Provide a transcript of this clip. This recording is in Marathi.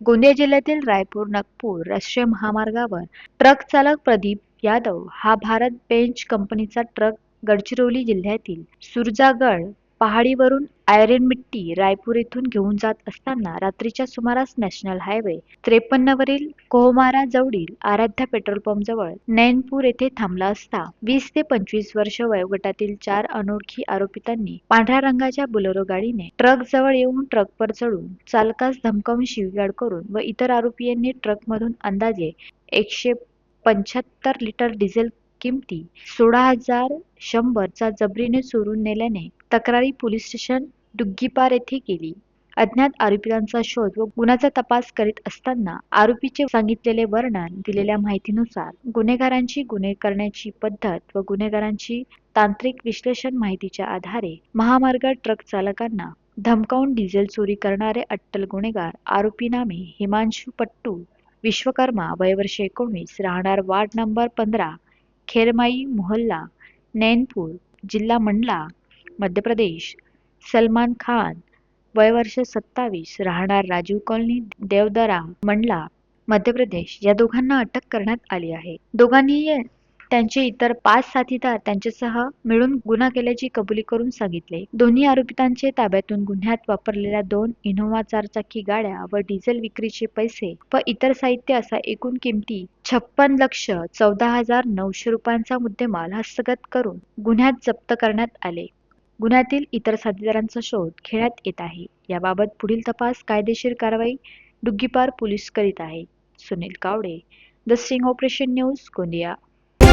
गोंदिया जिल्ह्यातील रायपूर नागपूर राष्ट्रीय महामार्गावर ट्रक चालक प्रदीप यादव हा भारत बेंच कंपनीचा ट्रक गडचिरोली जिल्ह्यातील सुरजागड पहाडीवरून आयर्न मिट्टी रायपूर येथून घेऊन जात असताना रात्रीच्या सुमारास नॅशनल हायवे त्रेपन्नवरील कोहमारा जवळील आराध्या पेट्रोल पंप जवळ नैनपूर येथे थांबला असता वीस ते पंचवीस वर्ष वयोगटातील चार अनोळखी आरोपितांनी पांढऱ्या रंगाच्या बुलेरो गाडीने ट्रक जवळ येऊन ट्रकवर चढून चालकास धमकावून शिवीगाड करून व इतर आरोपींनी ट्रकमधून अंदाजे एकशे पंच्याहत्तर लिटर डिझेल किमती. सोळा हजार शंभरचा जबरीने चोरून नेल्याने तक्रारी पोलीस स्टेशन डुग्गीपार येथे केली. अज्ञात आरोपींचा शोध व गुन्ह्याचा तपास करीत असताना आरोपीचे सांगितलेले वर्णन दिलेल्या माहितीनुसार गुन्हेगारांची गुन्हे करण्याची पद्धत व गुन्हेगारांची तांत्रिक विश्लेषण माहितीच्या आधारे महामार्ग ट्रक चालकांना धमकावून डिझेल चोरी करणारे अट्टल गुन्हेगार आरोपी नामे हिमांशू पट्टू विश्वकर्मा वयवर्ष एकोणवीस राहणार वार्ड नंबर पंधरा खेरमाई मोहल्ला नैनपूर जिल्हा मंडला मध्य प्रदेश सलमान खान वयवर्ष सत्तावीस राहणार राजीव कॉलनी देवदरा मंडला मध्य प्रदेश या दोघांना अटक करण्यात आली आहे. दोघांनी त्यांचे इतर पाच साथीदार त्यांच्यासह मिळून गुन्हा केल्याची कबुली करून सांगितले. दोन्ही आरोपितांचे ताब्यातून गुन्ह्यात वापरलेल्या दोन इनोव्हा चारचाकी गाड्या व डिझेल विक्रीचे पैसे व इतर साहित्य असा एकूण किमती छप्पन लक्ष चौदा हजार नऊशे रुपयांचा मुद्देमाल हस्तगत करून गुन्ह्यात जप्त करण्यात आले. गुन्ह्यातील इतर साथीदारांचा शोध घेण्यात येत आहे. याबाबत पुढील तपास कायदेशीर कारवाई डुग्गीपार पोलीस करीत आहे. Sunil Kawade the sting operation news Gondia.